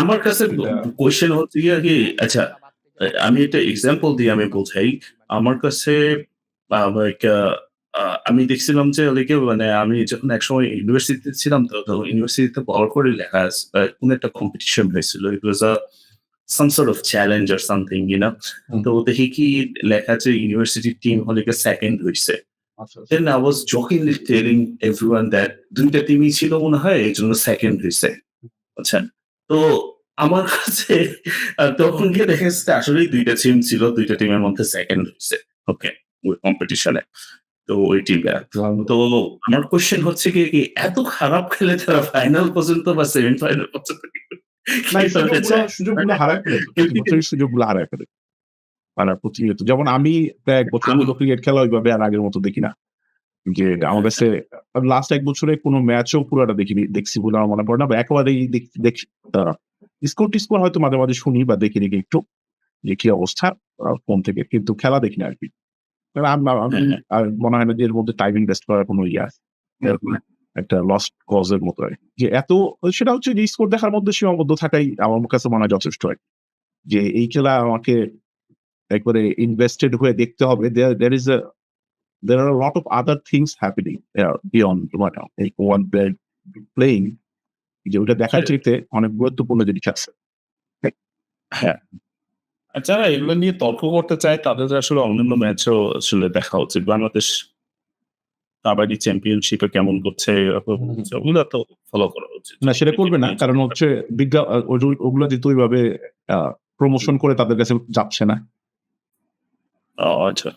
আমার কাছে কোয়েশ্চেন হচ্ছে গিয়ে কি আচ্ছা আমি একটা এক্সাম্পল দিয়ে আমি বোঝাই। আমার কাছে আমি দেখছিলাম যে ওদিকে মানে আমি যখন একসময় ইউনিভার্সিটিতে ছিলাম তো, ইউনিভার্সিটিতে পড়ার করে লেখা কোন একটা কম্পিটিশন হয়েছিল। ইট ওয়াস আ some sort of challenge or something, you know? তো দেখি কি লেখা আছে ইউনিভার্সিটির টিম হলে সেকেন্ড 2nd হইছে। আচ্ছা, আচ্ছা। Then I was jokingly telling everyone that ২ টিমই ছিল মনে হয় এজন্য 2nd হইছে। বুঝছেন? তো আমার কাছে তখন গিয়ে দেখা যাচ্ছে আসলেই ২ টা টিম ছিল। দুইটা টিমের মধ্যে 2nd হইছে। ওকে? ওই কম্পিটিশনে। তো ওই টিমটা। তো আমার কোয়েশ্চেন হচ্ছে কি এত খারাপ খেলে তারা ফাইনাল পর্যন্ত বা সেমিফাইনাল পর্যন্ত না এই কীভাবে সুযোগগুলা হারায় ফেলে। সুযোগগুলো হারায় ফেলে। তারা প্রতিনিয়ত যেমন আমি প্রায় ১ বছর হলো ক্রিকেট খেলা ওইভাবে আর আগের মতো দেখি না। যে আমার কাছে লাস্ট ১ বছরে কোন ম্যাচও পুরাটা দেখিনি দেখছি বলে আমার মনে পড়ে না বা একেবারেই স্কোর টিস্কোর হয়তো মাঝে, মাঝে শুনি বা দেখি নাকি একটু যে কি অবস্থা ফোন থেকে। কিন্তু খেলা দেখি না আম আমি হ্যাঁ, হ্যাঁ। আর মনে হয় না যে এর মধ্যে টাইমিং বেস্ট করার কোন ইয়ে আছে। একটা লস্ট কজ এর মতো। যে এত সেটা হচ্ছে যে স্কোর দেখার মধ্যে সীমাবদ্ধ থাকাই আমার কাছে মনে হয় যথেষ্ট আরকি। যে এই খেলা আমাকে একবারে ইনভেস্টেড হয়ে দেখতে হবে। is a there are a lot of other things happening there beyond like playing যে ওটা দেখার হ্যাঁ। চাইতে অনেক গুরুত্বপূর্ণ জিনিস আছে। হ্যাঁ। যারা এগুলো নিয়ে তর্ক করতে চায় তাদের আসলে অন্যান্য ম্যাচও আসলে দেখা উচিত। বাংলাদেশ কাবাডি চ্যাম্পিয়নশিপে কেমন করছে ওগুলো তো ফলো করা উচিত। না সেটা করবে না। কারণ হচ্ছে বিজ্ঞা ওগুলা যেহেতু ওইভাবে প্রমোশন করে তাদের কাছে যাচ্ছে না। আচ্ছা।